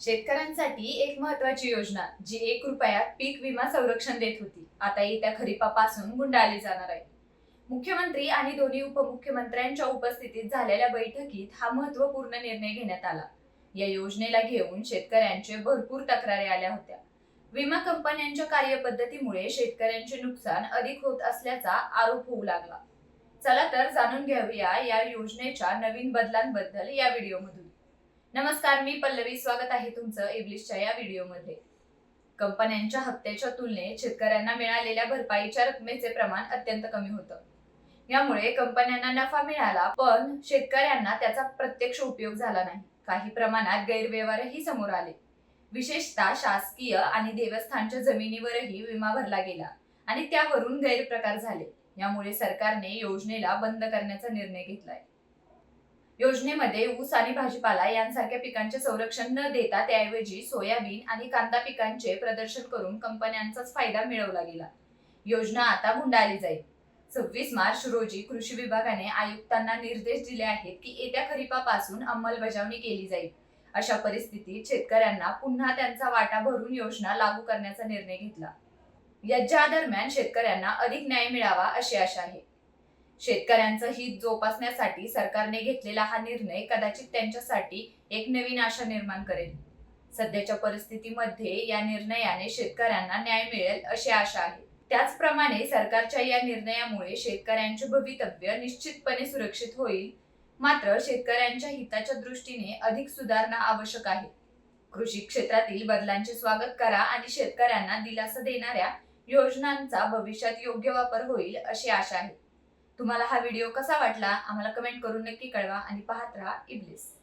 शेतकऱ्यांसाठी एक महत्वाची योजना जी एक रुपयात पीक विमा संरक्षण देत होती. आता येत्या खरीपापासून गुंडाळली जाणार आहे. मुख्यमंत्री आणि दोन्ही उपमुख्यमंत्र्यांच्या उपस्थितीत झालेल्या बैठकीत हा महत्त्वपूर्ण निर्णय घेण्यात आला. या योजनेला घेऊन शेतकऱ्यांचे भरपूर तक्रारी आल्या होत्या. विमा कंपन्यांच्या कार्यपद्धतीमुळे शेतकऱ्यांचे नुकसान अधिक होत असल्याचा आरोप होऊ लागला. चला तर जाणून घेऊया या योजनेच्या नवीन बदलांबद्दल या व्हिडिओमधून. नमस्कार मी पल्लवी. स्वागत आहे तुमचं इब्लिशच्या या व्हिडिओमध्ये. कंपन्यांच्या हप्त्याच्या तुलनेत शेतकऱ्यांना मिळालेल्या भरपाईच्या रकमेचे प्रमाण अत्यंत कमी होतं. यामुळे कंपन्यांना नफा मिळाला पण शेतकऱ्यांना त्याचा प्रत्यक्ष उपयोग झाला नाही. काही प्रमाणात गैरव्यवहारही समोर आले. विशेषतः शासकीय आणि देवस्थानच्या जमिनीवरही विमा भरला गेला आणि त्यावरून गैरप्रकार झाले. यामुळे सरकारने योजनेला बंद करण्याचा निर्णय घेतलाय. योजनेमध्ये ऊस आणि भाजीपाला यांसारख्या पिकांचे संरक्षण न देता त्याऐवजी सोयाबीन आणि कांदा पिकांचे प्रदर्शन करून कंपन्यांचाच फायदा मिळवला गेला. योजना आता गुंडाळली जाईल. सव्वीस मार्च रोजी कृषी विभागाने आयुक्तांना निर्देश दिले आहेत की येत्या खरीपापासून अंमलबजावणी केली जाईल. अशा परिस्थितीत शेतकऱ्यांना पुन्हा त्यांचा वाटा भरून योजना लागू करण्याचा निर्णय घेतला. याच्या दरम्यान शेतकऱ्यांना अधिक न्याय मिळावा अशी आशा आहे. शेतकऱ्यांचं हित जोपासण्यासाठी सरकारने घेतलेला हा निर्णय कदाचित त्यांच्यासाठी एक नवीन आशा निर्माण करेल. सध्याच्या परिस्थितीमध्ये या निर्णयाने शेतकऱ्यांना न्याय मिळेल अशी आशा आहे. त्याचप्रमाणे सरकारच्या या निर्णयामुळे शेतकऱ्यांचे भवितव्य निश्चितपणे सुरक्षित होईल. मात्र शेतकऱ्यांच्या हिताच्या दृष्टीने अधिक सुधारणा आवश्यक आहे. कृषी क्षेत्रातील बदलांचे स्वागत करा आणि शेतकऱ्यांना दिलासा देणाऱ्या योजनांचा भविष्यात योग्य वापर होईल अशी आशा आहे. तुम्हाला हा व्हिडिओ कसा वाटला आम्हाला कमेंट करून नक्की कळवा आणि पाहत राहा इब्लिस.